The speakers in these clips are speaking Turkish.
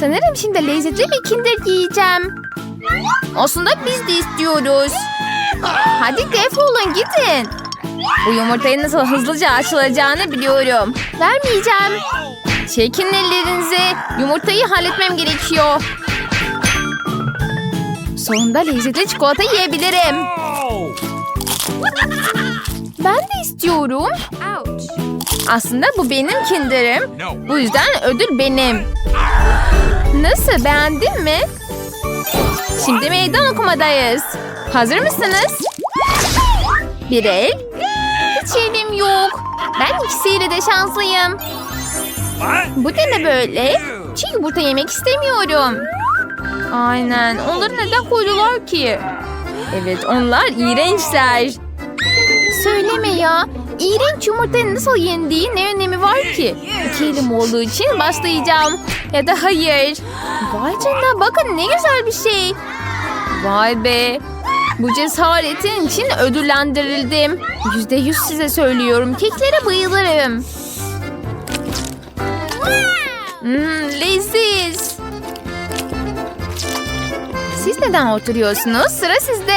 Sanırım şimdi lezzetli bir kinder yiyeceğim. Aslında biz de istiyoruz. Hadi defolun gidin. Bu yumurtayı nasıl hızlıca açılacağını biliyorum. Vermeyeceğim. Çekin ellerinizi. Yumurtayı halletmem gerekiyor. Sonunda lezzetli çikolata yiyebilirim. Ben de istiyorum. Aslında bu benim kinderim. Bu yüzden ödül benim. Nasıl beğendin mi? Şimdi meydan okumadayız. Hazır mısınız? Bir el. Hiç elim yok. Ben ikisiyle de şanslıyım. Bu da ne böyle? Çiğ yumurta yemek istemiyorum. Aynen. Onları neden koydular ki? Evet onlar iğrençler. Söyleme ya. İğrenç yumurtanın nasıl yendiği ne önemi var ki? İki elim olduğu için başlayacağım. Ya da hayır. Vay canına bakın ne güzel bir şey. Vay be. Bu cesaretin için ödüllendirildim. Yüzde yüz size söylüyorum. Keklere bayılırım. Hmm, leziz. Siz neden oturuyorsunuz? Sıra sizde.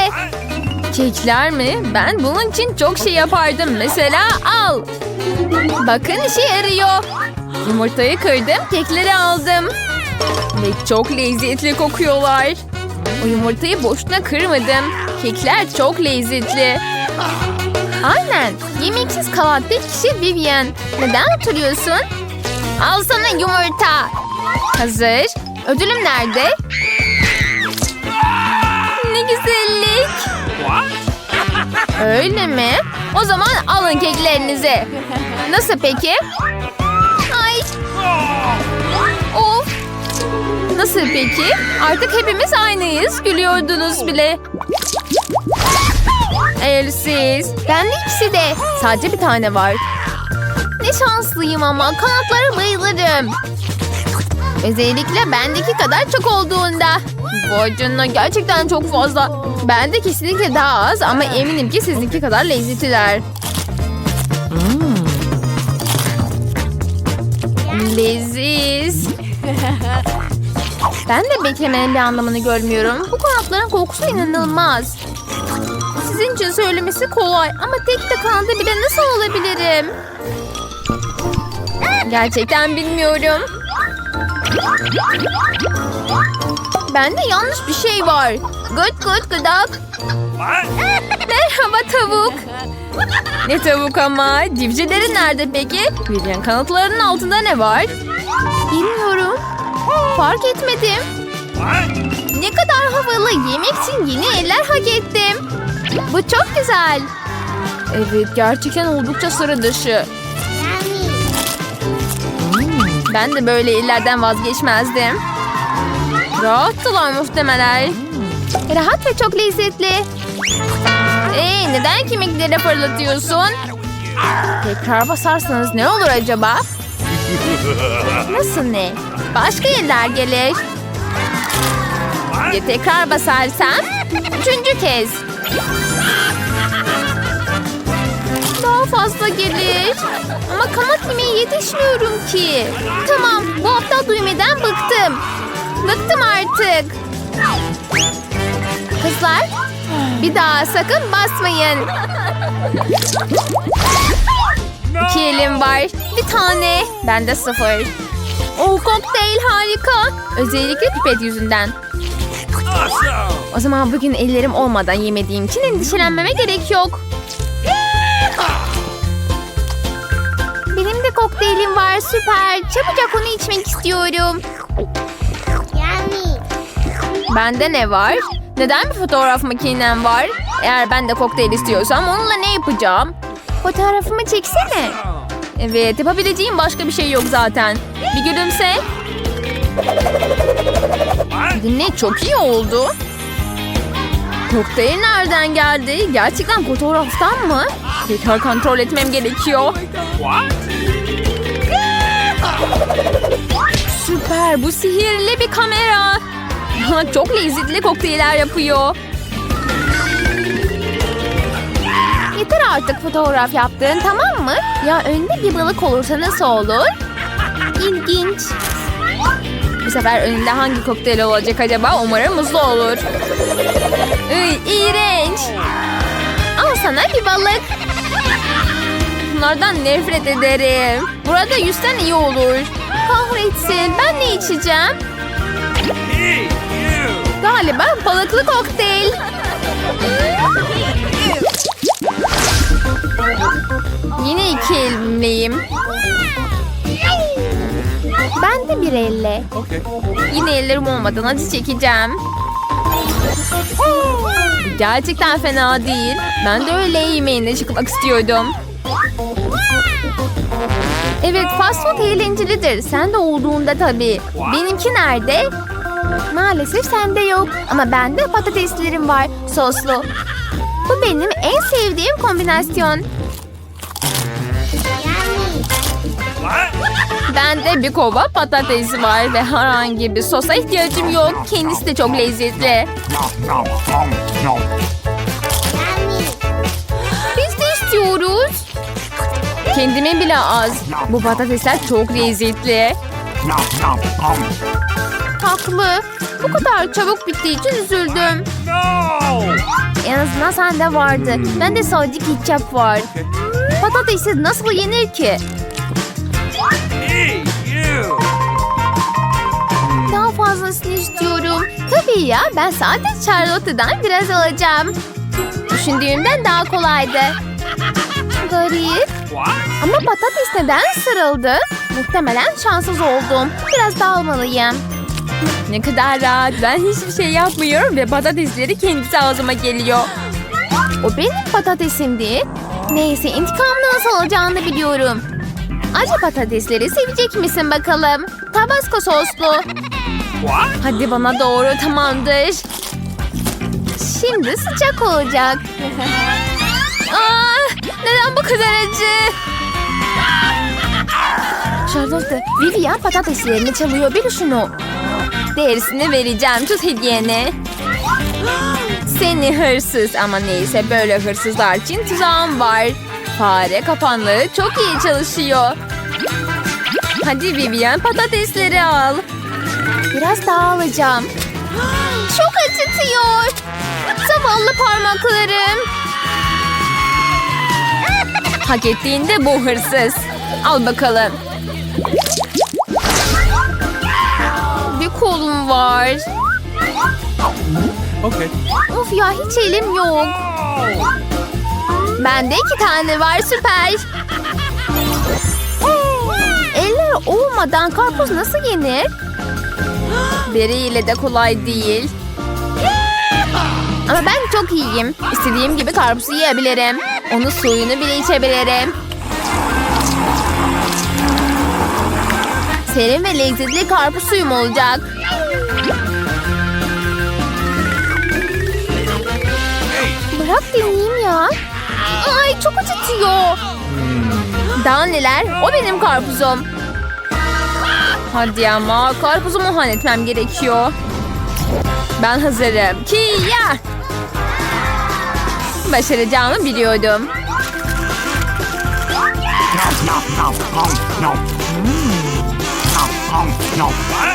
Kekler mi? Ben bunun için çok şey yapardım. Mesela al. Bakın işe yarıyor. Yumurtayı kırdım, kekleri aldım. Ve çok lezzetli kokuyorlar. O yumurtayı boşuna kırmadım. Kekler çok lezzetli. Aynen. Yemeksiz kalan tek kişi Vivian. Neden oturuyorsun? Al sana yumurta. Hazır. Ödülüm nerede? Öyle mi? O zaman alın keklerinizi. Nasıl peki? Ay. Of. Nasıl peki? Artık hepimiz aynıyız. Gülüyordunuz bile. Elsiz. Ben de ikisi de. Sadece bir tane var. Ne şanslıyım ama kanatlara bayılırım. Özellikle bendeki kadar çok olduğunda. Vay canına gerçekten çok fazla. Bende kesinlikle daha az ama eminim ki sizinki kadar lezzetliler. Leziz. Ben de beklemenin bir anlamını görmüyorum. Bu kanatların kokusu inanılmaz. Sizin için söylemesi kolay ama tek de kanada bile nasıl olabilirim? Gerçekten bilmiyorum. Bende yanlış bir şey var. Gıt gıt gıdak. Merhaba tavuk. Ne tavuk ama? Civcivlerin nerede peki? Vivian kanatlarının altında ne var? Bilmiyorum. Fark etmedim. Ne kadar havalı. Yemek için yeni eller hak ettim. Bu çok güzel. Evet gerçekten oldukça sıra dışı. Ben de böyle illerden vazgeçmezdim. Rahattılar muhtemelen. Rahat ve çok lezzetli. Ee, neden kemikleri fırlatıyorsun? Tekrar basarsanız ne olur acaba? Nasıl ne? Başka yerler gelir. Ya tekrar basarsam? Üçüncü kez. Daha fazla gelir. Ama kanat yemeğe yetişmiyorum ki. Tamam bu aptal düğmeden bıktım. Bıktım artık. Kızlar bir daha sakın basmayın. İki elim var. Bir tane. Bende sıfır. O kokteyl harika. Özellikle pipet yüzünden. O zaman bugün ellerim olmadan yemediğim için endişelenmeme gerek yok. De kokteylim var süper. Çabucak onu içmek istiyorum. Bende ne var? Neden bir fotoğraf makinem var? Eğer ben de kokteyl istiyorsam onunla ne yapacağım? Fotoğrafımı çeksene. Evet yapabileceğim başka bir şey yok zaten. Bir gülümse. Dinle çok iyi oldu. Kokteyl nereden geldi? Gerçekten fotoğraftan mı? Tekrar kontrol etmem gerekiyor. Süper bu sihirli bir kamera. Çok lezzetli kokteyller yapıyor. Yeter artık fotoğraf yaptın tamam mı? Ya önde bir balık olursa nasıl olur? İlginç. sefer önünde hangi kokteyl olacak acaba? Umarım muzlu olur. Iy, iğrenç. Al sana bir balık. Bunlardan nefret ederim. Burada yüzden iyi olur. Kahretsin. Ben ne içeceğim? Galiba balıklı kokteyl. Yine iki elimleyim. Ben de bir elle. Okay. Yine ellerim olmadan acı çekeceğim. Gerçekten fena değil. Ben de öğle yemeğine çıkmak istiyordum. Evet fast food eğlencelidir. Sen de olduğunda tabii. Benimki nerede? Maalesef sende yok. Ama bende patateslerim var. Soslu. Bu benim en sevdiğim kombinasyon. Bende bir kova patates var ve herhangi bir sosa ihtiyacım yok. Kendisi de çok lezzetli. Kendime bile az. Bu patatesler çok lezzetli. Haklı. Bu kadar çabuk bittiği için üzüldüm. En azından sende vardı. Bende sadece ketçap var. Patatesi nasıl yenir ki? Daha fazlasını istiyorum. Tabii ya ben sadece Charlotte'dan biraz alacağım. Düşündüğümden daha kolaydı. Garip. Ama patates neden sırıldı? Muhtemelen şanssız oldum. Biraz daha almalıyım. Ne kadar rahat. Ben hiçbir şey yapmıyorum ve patatesleri kendisi ağzıma geliyor. O benim patatesimdi. Neyse intikamını nasıl alacağını biliyorum. Acı patatesleri sevecek misin bakalım? Tabasco soslu. Hadi bana doğru tamamdır. Şimdi sıcak olacak. Aa, neden bu kadar acı? Charlotte, Vivian patateslerini çalıyor. Bil şunu. Derisini vereceğim. Tut hediyeni. Seni hırsız ama neyse böyle hırsızlar için tuzağım var. Fare kapanlığı çok iyi çalışıyor. Hadi Vivian patatesleri al. Biraz daha alacağım. Çok acıtıyor. Zavallı parmaklarım. Hak ettiğinde bu hırsız. Al bakalım. Kolum var. Okay. Of ya hiç elim yok. Bende iki tane var süper. Eller olmadan karpuz nasıl yenir? Biriyle de kolay değil. Ama ben çok iyiyim. İstediğim gibi karpuzu yiyebilirim. Onun suyunu bile içebilirim. Serin ve lezzetli karpuz suyum olacak. Bırak deneyeyim ya. Ay çok acıtıyor. Daha neler? O benim karpuzum. Hadi ama karpuzumu han gerekiyor. Ben hazırım. Kia! Başaracağımı biliyordum.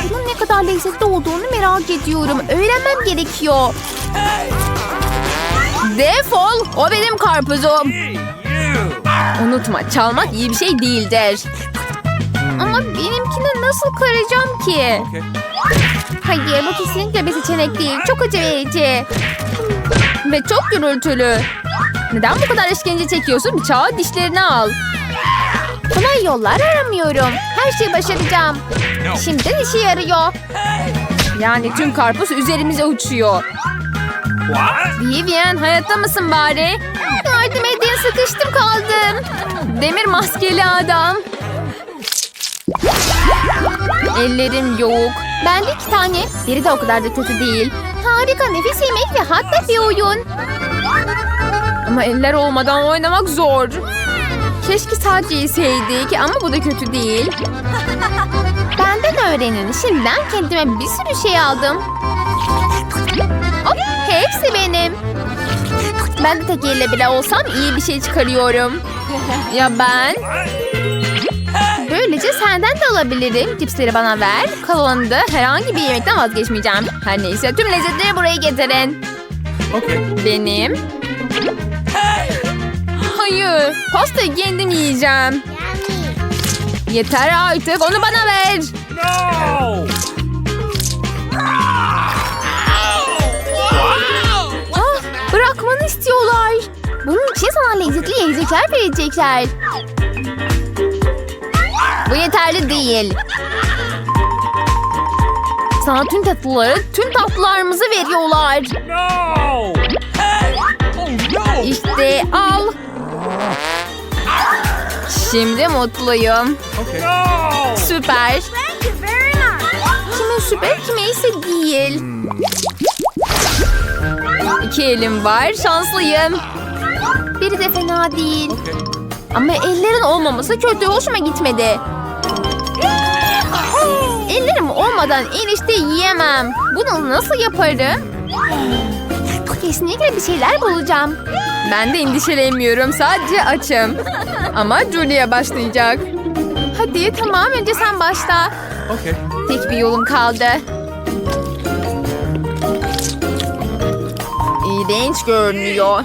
Bunun ne kadar lezzetli olduğunu merak ediyorum. Öğrenmem gerekiyor. Defol! O benim karpuzum. Unutma çalmak iyi bir şey değildir. Ama benimkini nasıl kıracağım ki? Hayır bu kesinlikle bir seçenek değil. Çok acı verici. Ve çok gürültülü. Neden bu kadar işkence çekiyorsun? Bıçağı dişlerini al. Kolay yollar aramıyorum. Her şeyi başaracağım. Şimdiden işe yarıyor. Yani tüm karpuz üzerimize uçuyor. Vivian hayatta mısın bari? Yardım edin sıkıştım kaldım. Demir maskeli adam. Ellerim yok. Bende iki tane. Biri de o kadar da kötü değil. Harika nefis yemek ve hatta bir oyun. Ama eller olmadan oynamak zor. Keşke sadece yeseydik ama bu da kötü değil. Benden öğrenin. Şimdiden kendime bir sürü şey aldım. Hop, hepsi benim. Ben de tek elle bile olsam iyi bir şey çıkarıyorum. Ya ben? Böylece senden de alabilirim. Cipsleri bana ver. Kalanında herhangi bir yemekten vazgeçmeyeceğim. Her neyse tüm lezzetleri buraya getirin. Okay. Benim. Hayır. Pastayı kendim yiyeceğim. Yeter artık onu bana ver. No! Ah, bırakmanı istiyorlar. Bunun için sana lezzetli yiyecekler verecekler. Bu yeterli değil. Sana tüm tatlıları, tüm tatlılarımızı veriyorlar. No! Hey! Oh no! İşte al. Şimdi mutluyum. Okay. No! Süper. Kime süper, kime ise değil. İki elim var, şanslıyım. Biri de fena değil. Okay. Ama ellerin olmaması kötü, hoşuma gitmedi. Ellerim olmadan erişte yiyemem. Bunu nasıl yaparım? Kesinlikle bir şeyler bulacağım. Ben de endişelenmiyorum, sadece açım. Ama Julia başlayacak. Hadi tamam, önce sen başla. Okay. Tek bir yolum kaldı. İğrenç görünüyor.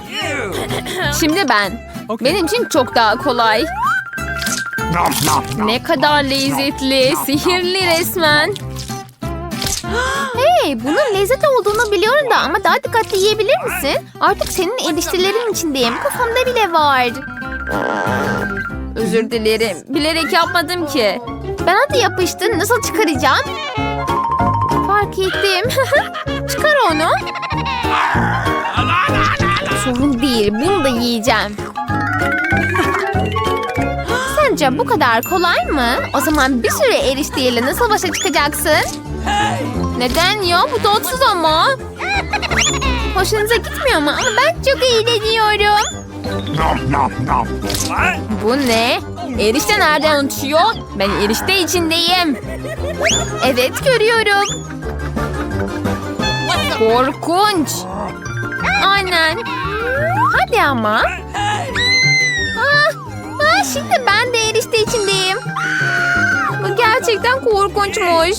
Şimdi ben. Okey. Benim için çok daha kolay. Ne kadar lezzetli, sihirli resmen. Hey, bunun lezzet olduğunu biliyorum da ama daha dikkatli yiyebilir misin? Artık senin eriştelerin içindeyim. Kafamda bile var. Özür dilerim. Bilerek yapmadım ki. Bana da yapıştın. Nasıl çıkaracağım? Fark ettim. Çıkar onu. Sorun değil. Bunu da yiyeceğim. Sence bu kadar kolay mı? O zaman bir süre erişteyle nasıl başa çıkacaksın? Neden ya? Bu tatsız ama. Hoşunuza gitmiyor mu? Ama ben çok eğleniyorum. Nom nom nom. What? Bu ne? Erişte nereden uçuyor? Ben erişte içindeyim. Evet görüyorum. Korkunç. Aynen. Hadi ama. Ah, ah, şimdi ben de erişte içindeyim. Bu gerçekten korkunçmuş.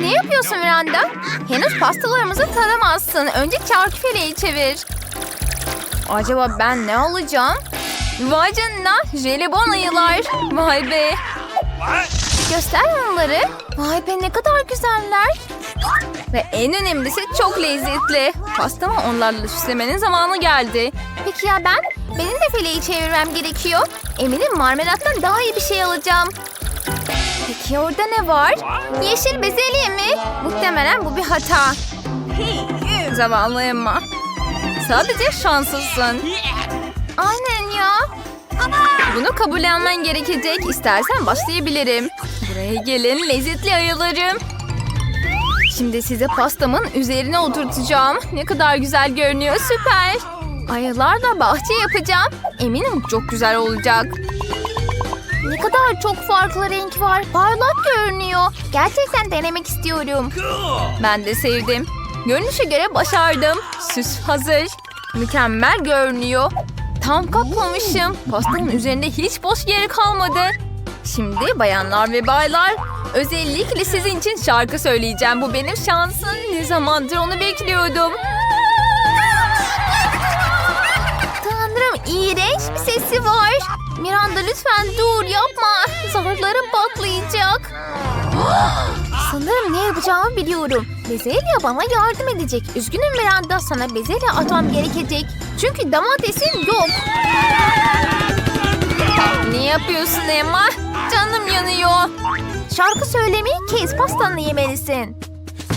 Ne yapıyorsun Miranda? Henüz pastalarımızı tanımazsın. Önce feleği çevir. Acaba ben ne alacağım? Vay canına jelibon ayılar. Vay be. Göster onları. Vay be ne kadar güzeller. Ve en önemlisi çok lezzetli. Pastamı onlarla süslemenin zamanı geldi. Peki ya ben? Benim de feleği çevirmem gerekiyor. Eminim marmelattan daha iyi bir şey alacağım. Peki orada ne var? Yeşil bezelye mi? Muhtemelen bu bir hata. Zavallı Emma. Sadece şanslısın. Aynen ya. Bunu kabullenmen gerekecek. İstersen başlayabilirim. Buraya gelin lezzetli ayılarım. Şimdi size pastamın üzerine oturtacağım. Ne kadar güzel görünüyor. Süper. Ayılarla bahçe yapacağım. Eminim çok güzel olacak. Ne kadar çok farklı renk var. Parlak görünüyor. Gerçekten denemek istiyorum. Ben de sevdim. Görünüşe göre başardım. Süs hazır. Mükemmel görünüyor. Tam kaplamışım. Pastanın üzerinde hiç boş yeri kalmadı. Şimdi bayanlar ve baylar özellikle sizin için şarkı söyleyeceğim. Bu benim şansım. Ne zamandır onu bekliyordum. Tanrım iğrenç bir sesi var. Miranda lütfen dur yapma. Zarlarım patlayacak. Sanırım ne yapacağımı biliyorum. Bezelye bana yardım edecek. Üzgünüm Miranda sana bezelye atmam gerekecek. Çünkü domatesin yok. Ne yapıyorsun Emma? Canım yanıyor. Şarkı söylemeyi kes pastanı yemelisin.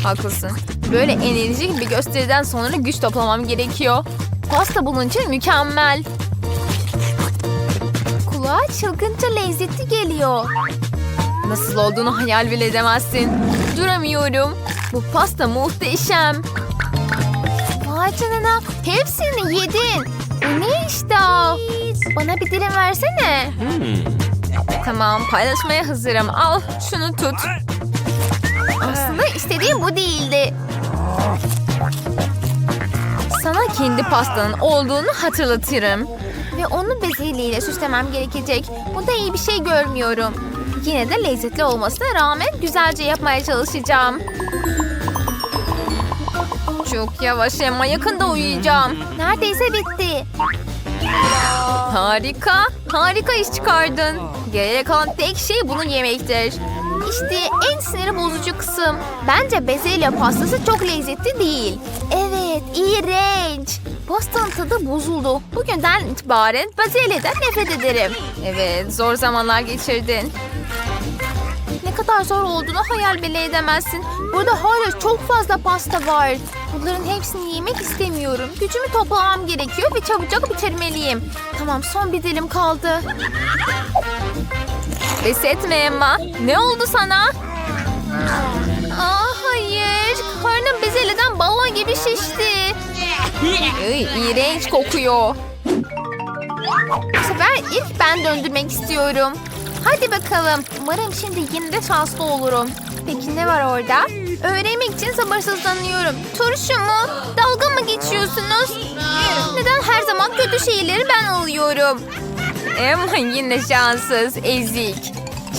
Haklısın. Böyle enerjik bir gösteriden sonra güç toplamam gerekiyor. Pasta bunun için mükemmel. Kulağa çılgınca lezzetli geliyor. Nasıl olduğunu hayal bile edemezsin. Duramıyorum. Bu pasta muhteşem. Vay canına. Hepsini yedin. Ne iştah? Bana bir dilim versene. Tamam paylaşmaya hazırım. Al şunu tut. Aslında istediğim bu değildi. Sana kendi pastanın olduğunu hatırlatırım. Ve onu bezelyeyle süslemem gerekecek. Bunda iyi bir şey görmüyorum. Yine de lezzetli olmasına rağmen güzelce yapmaya çalışacağım. Çok yavaş Emma yakında uyuyacağım. Neredeyse bitti. Harika. Harika iş çıkardın. Geriye kalan tek şey bunu yemektir. İşte en sinir bozucu kısım. Bence bezelye pastası çok lezzetli değil. Evet, iğrenç. Pastanın tadı bozuldu. Bugünden itibaren bezelyeden nefret ederim. Evet, zor zamanlar geçirdin. Ne kadar zor olduğunu hayal bile edemezsin. Burada hala çok fazla pasta var. Bunların hepsini yemek istemiyorum. Gücümü toplamam gerekiyor ve çabucak bitirmeliyim. Tamam son bir dilim kaldı. Pes etme Emma. Ne oldu sana? Aa, hayır. Karnım bezelyeden balon gibi şişti. Ay, iğrenç kokuyor. Bu sefer ilk ben döndürmek istiyorum. Hadi bakalım. Umarım şimdi yine de şanslı olurum. Peki ne var orada? Öğrenmek için sabırsızlanıyorum. Turşu mu? Dalga mı geçiyorsunuz? Neden her zaman kötü şeyleri ben alıyorum? Ama yine şanssız, ezik.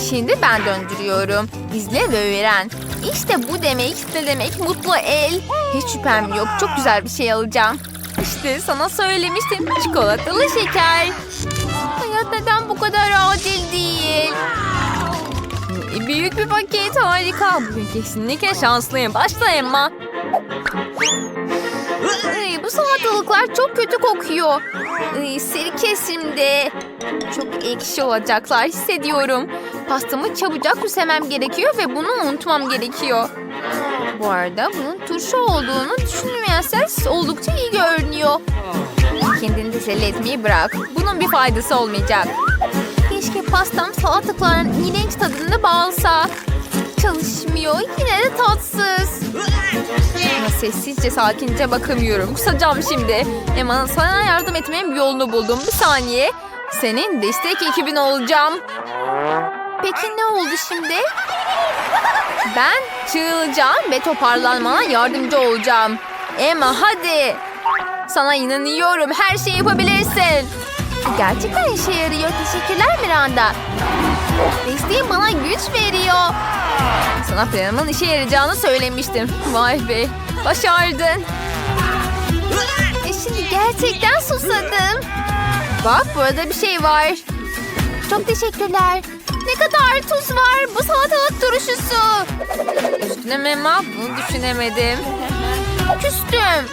Şimdi ben döndürüyorum. İzle ve öğren. İşte bu demek, ne demek mutlu el. Hiç şüphem yok, çok güzel bir şey alacağım. İşte sana söylemiştim, çikolatalı şeker. Hayat neden bu kadar adil değil? Büyük bir paket harika. Bugün kesinlikle şanslıyım. Başla Emma. Ay, bu salatalıklar çok kötü kokuyor. Ay, sirke şimdi. Çok ekşi olacaklar hissediyorum. Pastamı çabucak küsemem gerekiyor ve bunu unutmam gerekiyor. Bu arada bunun turşu olduğunu düşünmezseniz oldukça iyi görünüyor. Kendini teselli etmeyi bırak. Bunun bir faydası olmayacak. Keşke pastam salatalıkların iğrenç tadını bağlasa. Çalışmıyor. Yine de tatsız. Ama sessizce sakince bakamıyorum. Kusacağım şimdi. Emma sana yardım etmenin bir yolunu buldum. Bir saniye. Senin destek ekibin olacağım. Peki ne oldu şimdi? Ben çığılacağım ve toparlanmana yardımcı olacağım. Emma hadi. Sana inanıyorum. Her şeyi yapabilirsin. Gerçekten işe yarıyor. Teşekkürler Miranda. Desteğin bana güç veriyor. Sana planımın işe yarayacağını söylemiştim. Vay be. Başardın. E şimdi gerçekten susadım. Bak burada bir şey var. Çok teşekkürler. Ne kadar tuz var bu salatalık turşusu. Üzgünüm Emma bunu düşünemedim. Küstüm.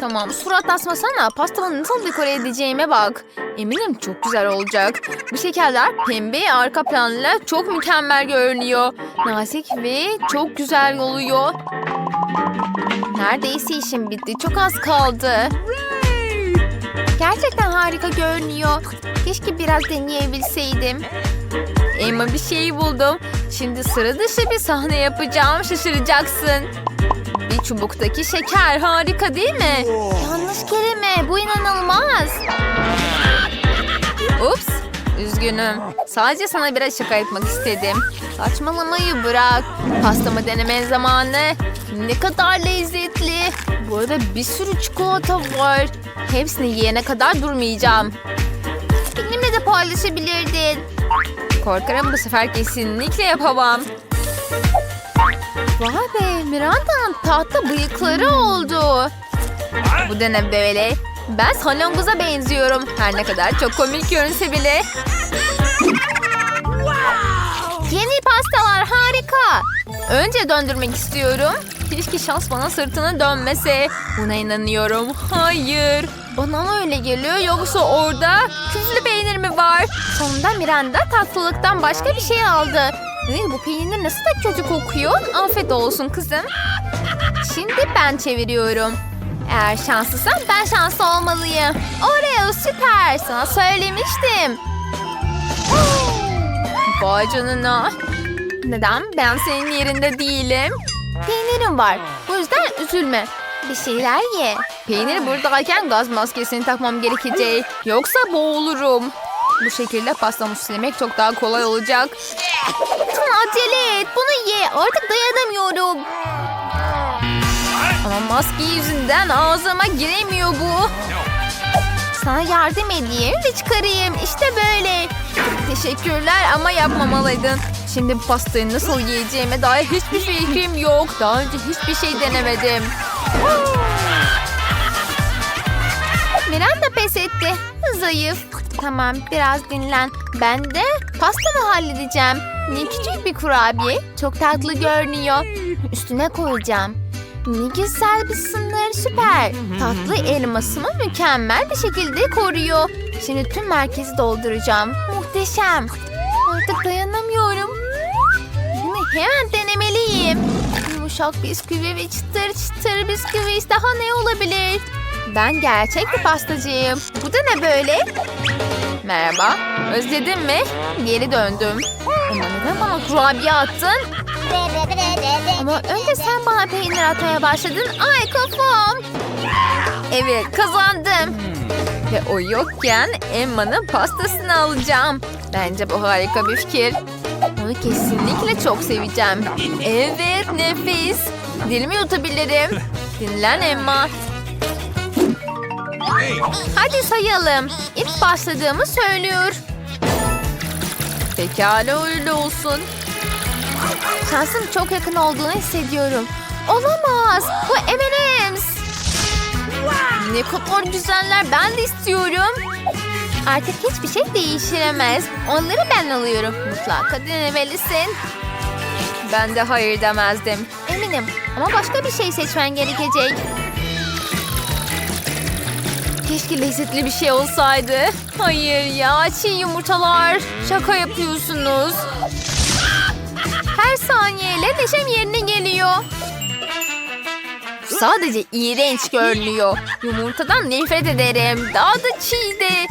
Tamam surat asmasana. Pastamı nasıl dekore edeceğime bak. Eminim çok güzel olacak. Bu şekerler pembe arka planla çok mükemmel görünüyor. Nazik ve çok güzel oluyor. Neredeyse işim bitti. Çok az kaldı. Gerçekten harika görünüyor. Keşke biraz deneyebilseydim. Emma bir şey buldum. Şimdi sıra dışı bir sahne yapacağım. Şaşıracaksın. Çubuktaki şeker harika değil mi? Yanlış kelime. Bu inanılmaz. Ups. Üzgünüm. Sadece sana biraz şaka yapmak istedim. Saçmalamayı bırak. Pastamı deneme zamanı. Ne kadar lezzetli. Bu arada bir sürü çikolata var. Hepsini yiyene kadar durmayacağım. Benimle de paylaşabilirdin. Korkarım bu sefer kesinlikle yapamam. Vay be Miranda'nın tahta bıyıkları oldu. Bu da ne böyle? Ben salyangoza benziyorum. Her ne kadar çok komik görünse bile. Yeni pastalar harika. Önce döndürmek istiyorum. Keşke şans bana sırtını dönmese. Buna inanıyorum. Hayır. Bana mı öyle geliyor yoksa orada küflü peynir mi var? Sonunda Miranda tatlılıktan başka bir şey aldı. Ay, bu peynir nasıl da kötü kokuyor. Afiyet olsun kızım. Şimdi ben çeviriyorum. Eğer şanslısam ben şanslı olmalıyım. Oreo süper. Sana söylemiştim. Vay canına. Neden? Ben senin yerinde değilim. Peynirim var. Bu yüzden üzülme. Bir şeyler ye. Peynir buradayken gaz maskesini takmam gerekecek. Yoksa boğulurum. Bu şekilde pastamı süslemek çok daha kolay olacak. Acele et. Bunu ye. Artık dayanamıyorum. Ama maske yüzünden ağzıma giremiyor bu. Sana yardım edeyim ve çıkarayım. İşte böyle. Teşekkürler ama yapmamalıydın. Şimdi bu pastayı nasıl yiyeceğime dair hiçbir fikrim yok. Daha önce hiçbir şey denemedim. Miranda pes etti. Zayıf. Tamam biraz dinlen. Ben de pastamı halledeceğim. Ne küçük bir kurabiye. Çok tatlı görünüyor. Üstüne koyacağım. Ne güzel bir sınır süper. Tatlı elmasımı mükemmel bir şekilde koruyor. Şimdi tüm merkezi dolduracağım. Muhteşem. Artık dayanamıyorum. Bunu hemen denemeliyim. Yumuşak bisküvi ve çıtır çıtır bisküvi daha ne olabilir? Ben gerçek bir pastacıyım. Bu da ne böyle? Merhaba. Özledin mi? Geri döndüm. Ama neden bana kurabiye attın? Ama önce sen bana peynir atmaya başladın. Ay kafam. Evet kazandım. Ve o yokken Emma'nın pastasını alacağım. Bence bu harika bir fikir. Onu kesinlikle çok seveceğim. Evet nefis. Dilimi yutabilirim. Dinlen Emma. Hadi sayalım. İlk başladığımı söylüyor. Pekala öyle olsun. Şansım çok yakın olduğunu hissediyorum. Olamaz. Bu M&M's. Ne kadar güzeller. Ben de istiyorum. Artık hiçbir şey değiştiremez. Onları ben alıyorum. Mutlaka denemelisin. Ben de hayır demezdim. Eminim. Ama başka bir şey seçmen gerekecek. Keşke lezzetli bir şey olsaydı. Hayır ya çiğ yumurtalar. Şaka yapıyorsunuz. Her saniyeyle neşem yerine geliyor. Sadece iğrenç görünüyor. Yumurtadan nefret ederim. Daha da çiğ.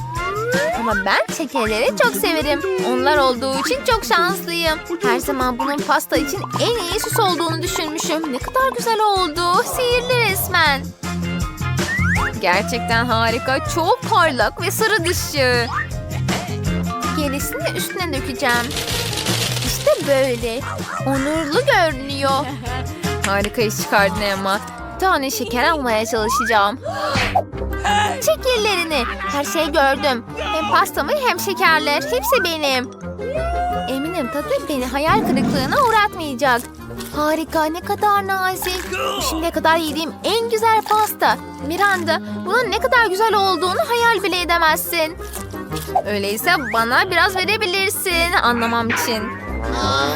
Ama ben şekerleri çok severim. Onlar olduğu için çok şanslıyım. Her zaman bunun pasta için en iyi süs olduğunu düşünmüşüm. Ne kadar güzel oldu. Sihirli resmen. Gerçekten harika. Çok parlak ve sarı dışı. Gerisini üstüne dökeceğim. İşte böyle. Onurlu görünüyor. Harika iş çıkardın Emma. Tane şeker almaya çalışacağım. Çek ellerini. Her şeyi gördüm. Hem pastamı hem şekerler. Hepsi benim. Eminim tadı beni hayal kırıklığına uğratmayacak. Harika ne kadar nazik. Şimdiye kadar yediğim en güzel pasta. Miranda bunun ne kadar güzel olduğunu hayal bile edemezsin. Öyleyse bana biraz verebilirsin anlamam için.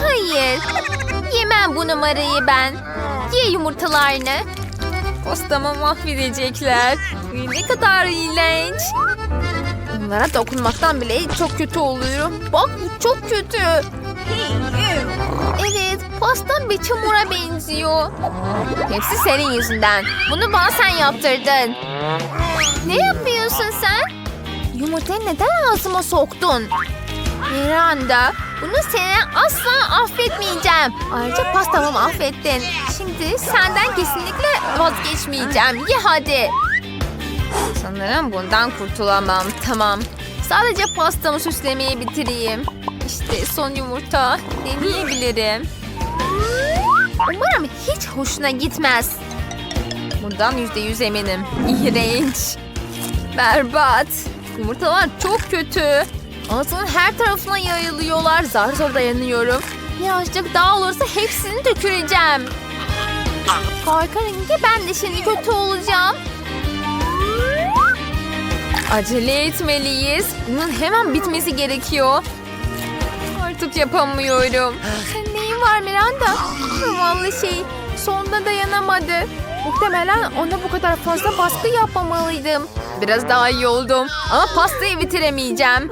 Hayır. Yemem bu numarayı ben. Ye yumurtalarını. Pastamı mahvedecekler. Ne kadar iğrenç. Bunlara dokunmaktan bile çok kötü oluyorum. Bak bu çok kötü. Evet, pastam bir çamura benziyor. Hepsi senin yüzünden. Bunu bana sen yaptırdın. Ne yapıyorsun sen? Yumurtayı neden ağzıma soktun? Miranda, bunu seni asla affetmeyeceğim. Ayrıca pastamı mahvettin. Şimdi senden kesinlikle vazgeçmeyeceğim. Ye hadi. Sanırım bundan kurtulamam. Tamam. Sadece pastamı süslemeyi bitireyim. İşte son yumurta. Deneyebilirim. Umarım hiç hoşuna gitmez. Bundan yüzde yüz eminim. İğrenç. Berbat. Yumurtalar çok kötü. Ağzının her tarafına yayılıyorlar. Zar zor dayanıyorum. Birazcık daha olursa hepsini döküleceğim. Korkarım ki ben de şimdi kötü olacağım. Acele etmeliyiz. Bunun hemen bitmesi gerekiyor. Artık yapamıyorum. Neyin var Miranda? Zavallı şey. Sonunda dayanamadı. Muhtemelen ona bu kadar fazla baskı yapmamalıydım. Biraz daha iyi oldum. Ama pastayı bitiremeyeceğim.